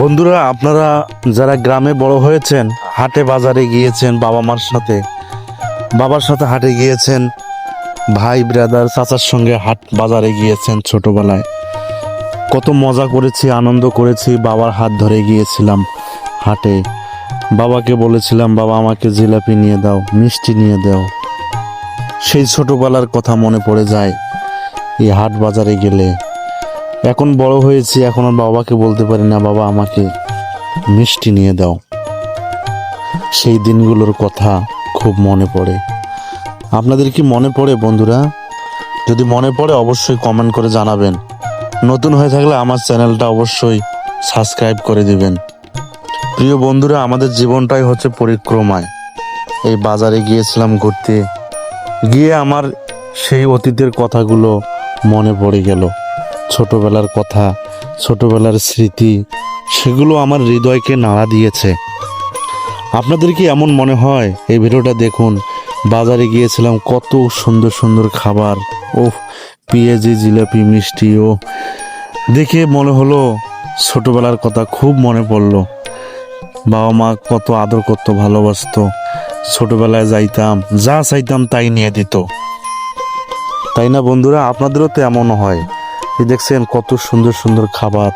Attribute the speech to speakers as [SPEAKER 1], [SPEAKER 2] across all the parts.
[SPEAKER 1] বন্ধুরা, আপনারা যারা গ্রামে বড় হয়েছেন, হাটে বাজারে গিয়েছেন বাবা মার সাথে, বাবার সাথে হাটে গিয়েছেন, ভাই ব্রাদার চাচার সঙ্গে হাট বাজারে গিয়েছেন ছোটবেলায়, কত মজা করেছি, আনন্দ করেছি, বাবার হাত ধরে গিয়েছিলাম হাটে। বাবাকে বলেছিলাম, বাবা, আমাকে জিলাপি নিয়ে দাও, মিষ্টি নিয়ে দাও। সেই ছোটবেলার কথা মনে পড়ে যায়, এই হাট বাজারে গেলে। এখন বড় হয়েছি, এখন আর বাবাকে বলতে পারি না, বাবা, আমাকে মিষ্টি নিয়ে দাও। সেই দিনগুলোর কথা খুব মনে পড়ে। আপনাদের কি মনে পড়ে বন্ধুরা? যদি মনে পড়ে, অবশ্যই কমেন্ট করে জানাবেন। নতুন হয়ে থাকলে আমার চ্যানেলটা অবশ্যই সাবস্ক্রাইব করে দিবেন। প্রিয় বন্ধুরা, আমাদের জীবনটাই হচ্ছে পরিক্রমায়। এই বাজারে গিয়েছিলাম ঘুরতে। গিয়ে আমার সেই অতীতের কথাগুলো মনে পড়ে গেল। ছোটবেলার কথা, ছোটবেলার স্মৃতি, সেগুলো আমার হৃদয়কে নাড়া দিয়েছে। আপনাদের কি এমন মনে হয়? এই ভিডিওটা দেখুন। বাজারে গিয়েছিলাম, কত সুন্দর সুন্দর খাবার। ও পেঁয়াজি, জিলাপি, মিষ্টি, ও। দেখে মনে হলো, ছোটবেলার কথা খুব মনে পড়ল। বাবা মা কত আদর করতো, ভালোবাসতো। ছোটবেলায় যাইতাম, যা চাইতাম তাই নিয়ে দিত। তাই না বন্ধুরা? আপনাদেরও তো এমন হয়। এই দেখছেন কত সুন্দর সুন্দর খাবার।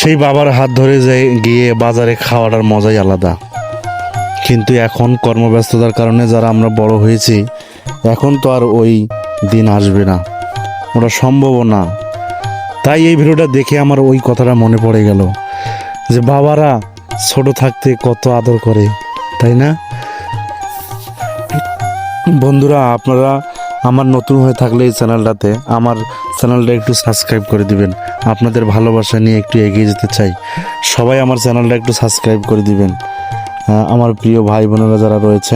[SPEAKER 1] সেই বাবার হাত ধরে যাই গিয়ে বাজারে খাওয়াটার মজাই আলাদা। কিন্তু এখন কর্মব্যস্ততার কারণে যারা আমরা বড় হয়েছি, এখন তো আর ওই দিন আসবে না। ওটা সম্ভবও না। তাই এই ভিডিওটা দেখে আমার ওই কথাটা মনে পড়ে গেল, যে বাবারা ছোট থাকতে কত আদর করে, তাই না? বন্ধুরা, আপনারা আমার নতুন হয়ে থাকলে এই চ্যানেলটাতে আমার চ্যানেলটা একটু সাবস্ক্রাইব করে দিবেন। আপনাদের ভালোবাসা নিয়ে একটু এগিয়ে যেতে চাই। সবাই আমার চ্যানেলটা একটু সাবস্ক্রাইব করে দিবেন। আমার প্রিয় ভাই বোনেরা যারা রয়েছে